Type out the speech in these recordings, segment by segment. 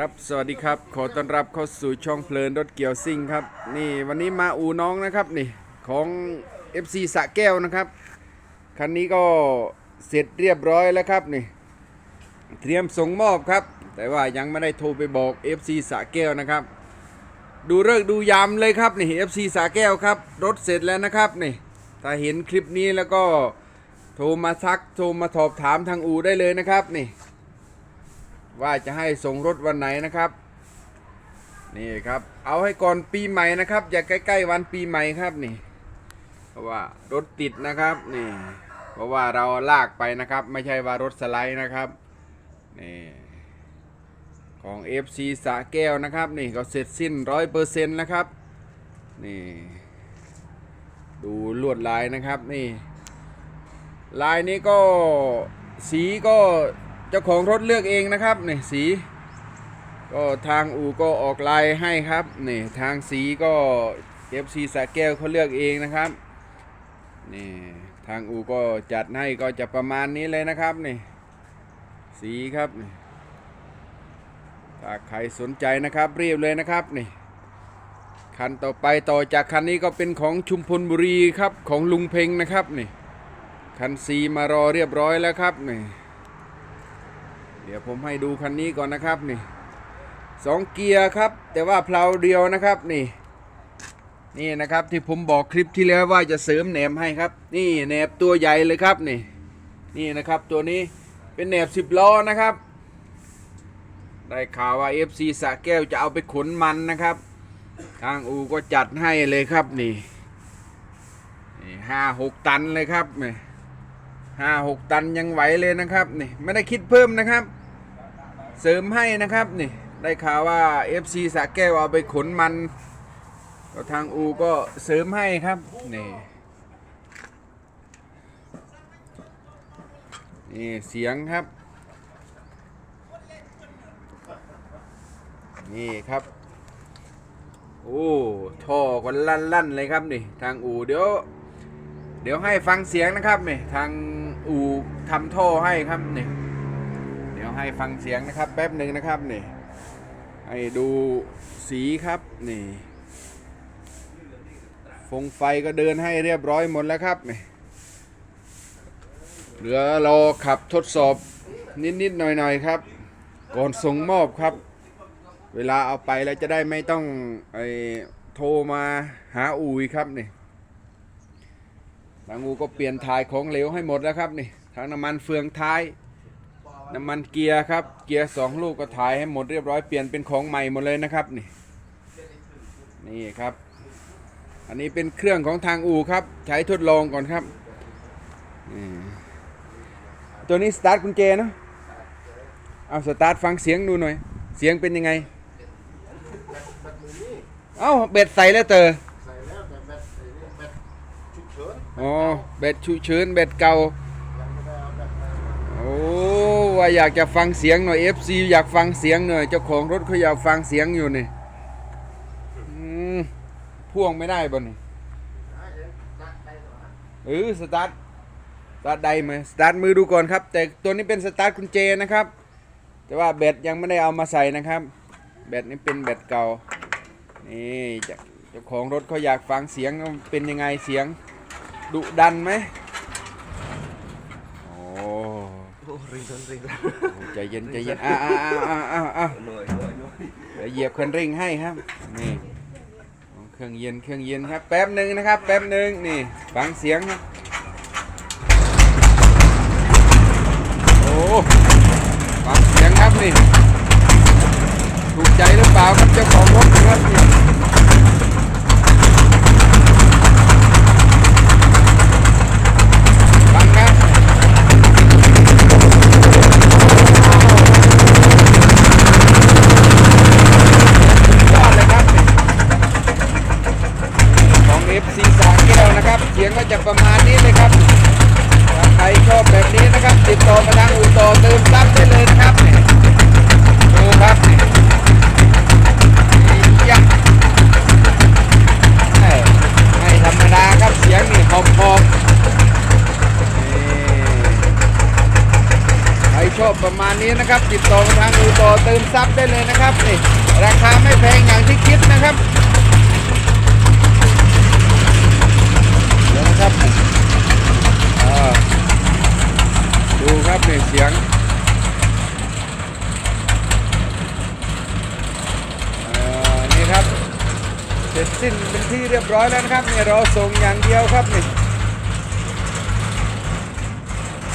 ครับสวัสดีครับ ขอต้อนรับเข้าสู่ช่องเพลินรถเกี่ยวซิ่งครับ นี่วันนี้มาอูน้องนะครับนี่ของ FC สะแก้วนะครับ คันนี้ก็เสร็จเรียบร้อยแล้วครับนี่ เตรียมส่งมอบครับ แต่ว่ายังไม่ได้โทรไปบอก FC สะแก้วนะครับ ดูเลิกษ์ดูยามเลยครับนี่ FC สะแก้วครับ รถเสร็จแล้วนะครับนี่ถ้าเห็นคลิปนี้แล้วก็โทรมาทักโทรมาสอบถามทางอูได้เลยนะครับนี่ ว่าจะให้ส่งรถวันไหนนะครับ นี่ครับ เอาให้ก่อนปีใหม่นะครับ อย่าใกล้ ๆ วันปีใหม่ครับนี่ เพราะว่ารถติดนะครับนี่ เพราะว่าเราลากไปนะครับ ไม่ใช่ว่ารถสไลด์นะครับนี่ของ FC สะแก้วนะครับ นี่ก็เสร็จสิ้นร้อยเปอร์เซ็นต์แล้วครับนี่ดูลวดลายนะครับนี่ ลายนี้ก็สีก็ จ้าของรถเลือกเองนะครับนี่สี ก็ทางอู่ก็ออกลายให้ครับนี่ทางสีก็ FC สะแก้วเขาเลือกเองนะครับนี่ทางอู่ก็จัดให้ก็จะประมาณนี้เลยนะครับนี่สีครับนี่ถ้าใครสนใจนะครับรีบเลยนะครับนี่คันต่อไปต่อจากคันนี้ก็เป็นของชุมพลบุรีครับของลุงเพ็งนะครับนี่คันซีมารอเรียบร้อยแล้วครับนี่ เดี๋ยวผมให้ดูคันนี้ก่อนนะครับนี่สองเกียร์ครับ แต่ว่าเพลาเดียวนะครับนี่นี่นะครับที่ผมบอกคลิปที่แล้วว่าจะเสริมแหนมให้ครับ นี่แหนบตัวใหญ่เลยครับนี่นี่นะครับตัวนี้เป็นแหนบสิบล้อนะครับ ได้ข่าวว่า FC สะแก้วจะเอาไปขนมันนะครับ ทางอูก็จัดให้เลยครับนี่นี่ห้าหกตันเลยครับนี่ ห้าหกตันยังไหวเลยนะครับนี่ไม่ได้คิดเพิ่มนะครับ เสริมให้นะครับนี่ได้ข่าวว่า FC สะแก้วเอาไปขนมันก็ทางอูก็เสริมให้ครับนี่นี่เสียงครับ นี่ครับ โอ้ท่อก็ลั่นๆเลยครับนี่ ทางอูเดี๋ยว เดี๋ยวให้ฟังเสียงนะครับนี่ทางอู่ทำท่อให้ครับนี่เดี๋ยวให้ฟังเสียงนะครับ แป๊บหนึ่งนะครับนี่ให้ดูสีครับนี่ฟงไฟก็เดินให้เรียบร้อยหมดแล้วครับนี่เหลือรอขับทดสอบนิดๆหน่อยๆครับ ก่อนส่งมอบครับ เวลาเอาไปแล้วจะได้ไม่ต้องไอโทรมาหาอูยครับนี่ ทางอูก็เปลี่ยนถ่ายของเหลวให้หมดแล้วครับนี่ทั้งน้ำมันเฟืองท้าย น้ำมันเกียร์ครับ เกียร์สองลูกก็ถ่ายให้หมดเรียบร้อยเปลี่ยนเป็นของใหม่หมดเลยนะครับนี่นี่ครับ อันนี้เป็นเครื่องของทางอูครับ ใช้ทดลองก่อนครับนี่ตัวนี้สตาร์ทกุญแจเนาะเอาสตาร์ทฟังเสียงดูหน่อย เสียงเป็นยังไง เอ้าเบ็ดใส่แล้วเตอ ใส่แล้วแต่แบตไอ้นี่แบตฉุกเฉิน อ๋อเบ็ดฉุเฉินเบ็ดเก่าโอ้ว่าอยากจะฟังเสียงหน่อย FC อยากฟังเสียงหน่อยเจ้าของรถเขาอยากฟังเสียงอยู่นี่พ่วงไม่ได้บ่นี่เองจัดไปเหรอเอสตาร์ทสตาร์ทได้ไหมสตาร์ทมือดูก่อนครับ แต่ตัวนี้เป็นสตาร์ทกุญแจนะครับ แต่ว่าแบตยังไม่ได้เอามาใส่นะครับ แบตนี้เป็นแบตเก่านี่เจ้าของรถเขาอยากฟังเสียงเป็นยังไงเสียง ดุดันไหมโอ้โอ้ริงริงริงโหใจเย็นใจเย็นอ่าอ่าอ่าอ่าอ่าหน่อยหน่อยหน่อยเดี๋ยวเหยียบคันเร่งให้ครับ นี่ เครื่องเย็นเครื่องเย็นครับ แป๊บหนึ่งนะครับ แป๊บหนึ่งนี่ ฟังเสียงครับ นี่ใครชอบประมาณนี้นะครับ ติดต่อมาทางอูต่อเติมซับได้เลยนะครับนี่ราคาไม่แพงอย่างที่คิดนะครับเดี๋ยวนะครับอ่าดูครับนี่เสียงอ่อนี่ครับเสร็จสิ้นเป็นที่เรียบร้อยแล้วนะครับนี่รอส่งอย่างเดียวครับนี่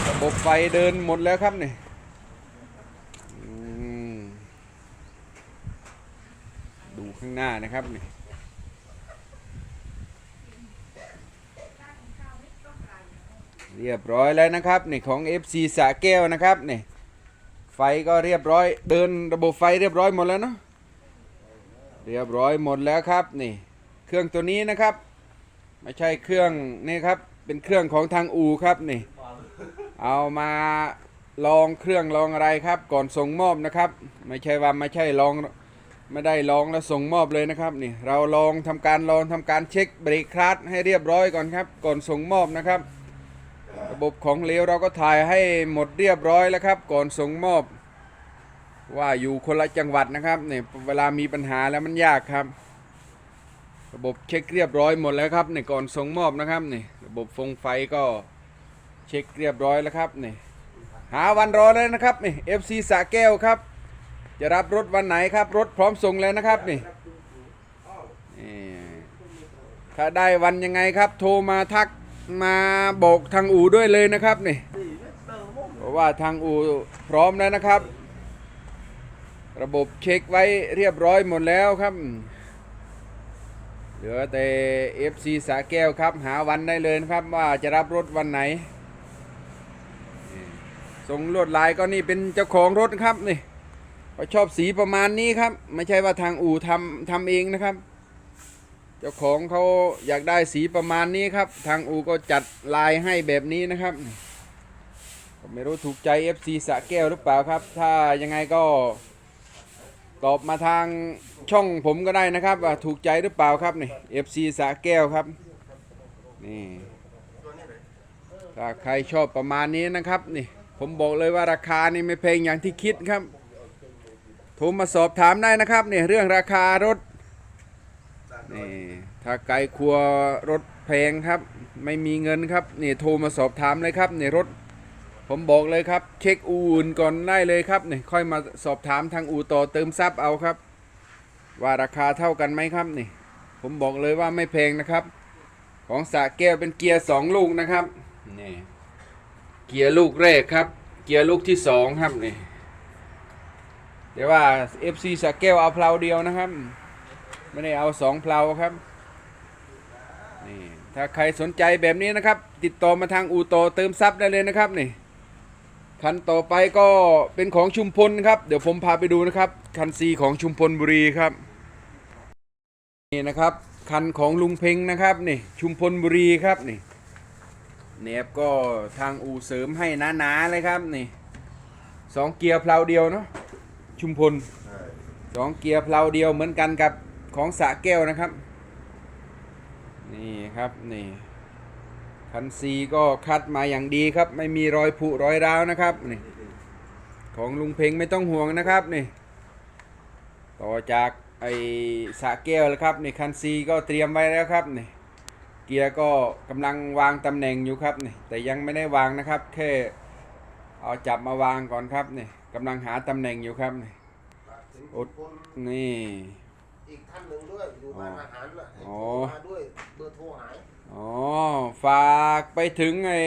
ระบบไฟเดินหมดแล้วครับนี่อืมดู ข้างหน้านะครับนี่เรียบร้อยแล้วนะครับนี่ของ FC สะแก้วนะครับนี่ไฟก็เรียบร้อย เดินระบบไฟเรียบร้อยหมดแล้วเนาะเรียบร้อยหมดแล้วครับนี่ เครื่องตัวนี้นะครับ ไม่ใช่เครื่องนี่ครับเป็นเครื่องของทางอูครับนี่ เอามาลองเครื่องลองอะไรครับ ก่อนส่งมอบนะครับ ไม่ใช่ว่าไม่ใช่ลอง ไม่ได้ลองแล้วส่งมอบเลยนะครับนี่เราลองทำการลองทำการเช็คเบรกคลัตช์ให้เรียบร้อยก่อนครับ ก่อนส่งมอบนะครับ ระบบของเหลวเราก็ถ่ายให้หมดเรียบร้อยแล้วครับ ก่อนส่งมอบ ว่าอยู่คนละจังหวัดนะครับเนี่ยเวลามีปัญหาแล้วมันยากครับ ระบบเช็คเรียบร้อยหมดแล้วครับเนี่ยก่อนส่งมอบนะครับนี่ระบบฟงไฟก็เช็คเรียบร้อยแล้วครับนี่หาวันรอเลยนะครับนี่ FC สระแก้วครับ จะรับรถวันไหนครับ รถพร้อมส่งแล้วนะครับนี่ถ้าได้วันยังไงครับ โทรมาทักมาบอกทางอู่ด้วยเลยนะครับนี่เพราะว่าทางอู่พร้อมแล้วนะครับ ระบบเช็คไว้เรียบร้อยหมดแล้วครับ เหลือแต่ FC สาแก้วครับ หาวันได้เลยนะครับ ว่าจะรับรถวันไหนส่งลวดลายก็นี่เป็นเจ้าของรถครับนี่ เขาชอบสีประมาณนี้ครับ ไม่ใช่ว่าทางอู่ทำทำเองนะครับ เจ้าของเขาอยากได้สีประมาณนี้ครับ ทางอู่ก็จัดลายให้แบบนี้นะครับก็ไม่รู้ถูกใจ FC สาแก้วหรือเปล่าครับ ถ้ายังไงก็ตอบมาทางช่องผมก็ได้นะครับ ว่าถูกใจหรือเปล่าครับนี่ FC สาแก้วครับนี่ถ้าใครชอบประมาณนี้นะครับนี่ผมบอกเลยว่าราคานี่ไม่แพงอย่างที่คิดครับ โทรมาสอบถามได้นะครับเนี่ยเรื่องราคารถนี่ถ้าไกลครัวรถแพงครับ ไม่มีเงินครับนี่โทรมาสอบถามเลยครับเนี่ยรถผมบอกเลยครับ เช็คอู่นก่อนได้เลยครับนี่ค่อยมาสอบถามทางอู่ต่อเติมซับเอาครับ ว่าราคาเท่ากันไหมครับนี่ ผมบอกเลยว่าไม่แพงนะครับ ของสาแก้วเป็นเกียร์สองลูกนะครับนี่เกียร์ลูกแรกครับ เกียร์ลูกที่สองครับนี่ เดี๋ยวว่า FC สาแก้วเอาเพลาเดียวนะครับ ไม่ได้เอาสองเพลาครับนี่ถ้าใครสนใจแบบนี้นะครับ ติดต่อมาทางอู่ต่อเติมซับได้เลยนะครับนี่คันต่อไปก็เป็นของชุมพลครับ เดี๋ยวผมพาไปดูนะครับคันซีของชุมพลบุรีครับนี่นะครับคันของลุงเพ็งนะครับนี่ชุมพลบุรีครับนี่เนบก็ทางอูเสริมให้หนาๆเลยครับนี่สองเกียร์เพลาเดียวเนาะ ชุมพลสองเกียร์เพลาเดียวเหมือนกันกับของสะแก้วนะครับ นี่ครับนี่คันซีก็คัดมาอย่างดีครับ ไม่มีรอยผุรอยร้าวนะครับนี่ของลุงเพ็งไม่ต้องห่วงนะครับนี่ต่อจากไอ้สะแก้วแล้วครับนี่คันซีก็เตรียมไว้แล้วครับนี่เกียร์ก็กำลังวางตำแหน่งอยู่ครับนี่แต่ยังไม่ได้วางนะครับ แค่เอาจับมาวางก่อนครับนี่ กำลังหาตำแหน่งอยู่ครับนี่อดคนนี่ อีกท่านหนึ่งด้วย อยู่บ้านอาหารน่ะให้อ๋อโทรมาด้วยเบอร์โทรหายอ๋อฝากไปถึงไอ้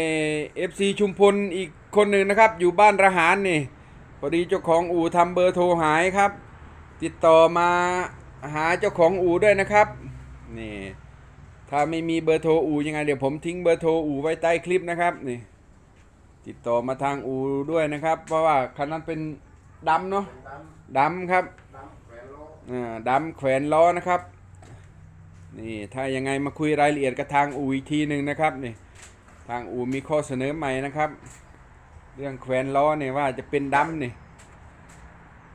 เอฟซีชุมพลอีกคนหนึ่งนะครับ อยู่บ้านระหารนี่พอดีเจ้าของอู่ทำเบอร์โทรหายครับ ติดต่อมาหาเจ้าของอู่ด้วยนะครับนี่ถ้าไม่มีเบอร์โทรอู่ยังไงเดี๋ยวผมทิ้งเบอร์โทรอู่ไว้ใต้คลิปนะครับนี่ ติดต่อมาทางอู่ด้วยนะครับ เพราะว่าคันนั้นเป็นดำเนาะดดำครับำดำแขวนล้ออ่าดำแขวนล้อนะครับ นี่ถ้ายังไงมาคุยรายละเอียดกับทางอูอีกทีหนึ่งนะครับนี่ทางอูมีข้อเสนอใหม่นะครับ เรื่องแขวนล้อเนี่ยว่าจะเป็นดำนี่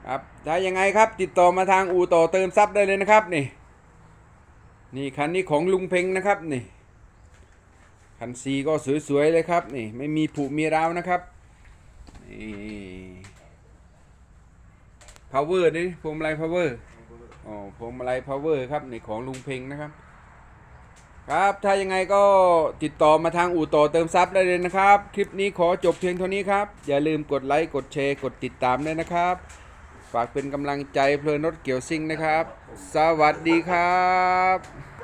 ครับถ้ายังไงครับติดต่อมาทางอูต่อเติมซับได้เลยนะครับนี่นี่คันนี้ของลุงเพ็งนะครับนี่ คันซีก็สวยๆเลยครับนี่ไม่มีผุมีราวนะครับนี่พ power นี่พวงมาลัย power อ๋อพวงมาลัย power ครับในของลุงเพ็งนะครับ ครับถ้ายังไงก็ติดต่อมาทางอู่ต่อเติมซับได้เลยนะครับ คลิปนี้ขอจบเพียงเท่านี้ครับ อย่าลืมกดไลค์กดแชร์กดติดตามด้วยนะครับ ฝากเป็นกำลังใจเพลินรถเกี่ยวซิ่งนะครับ สวัสดีครับ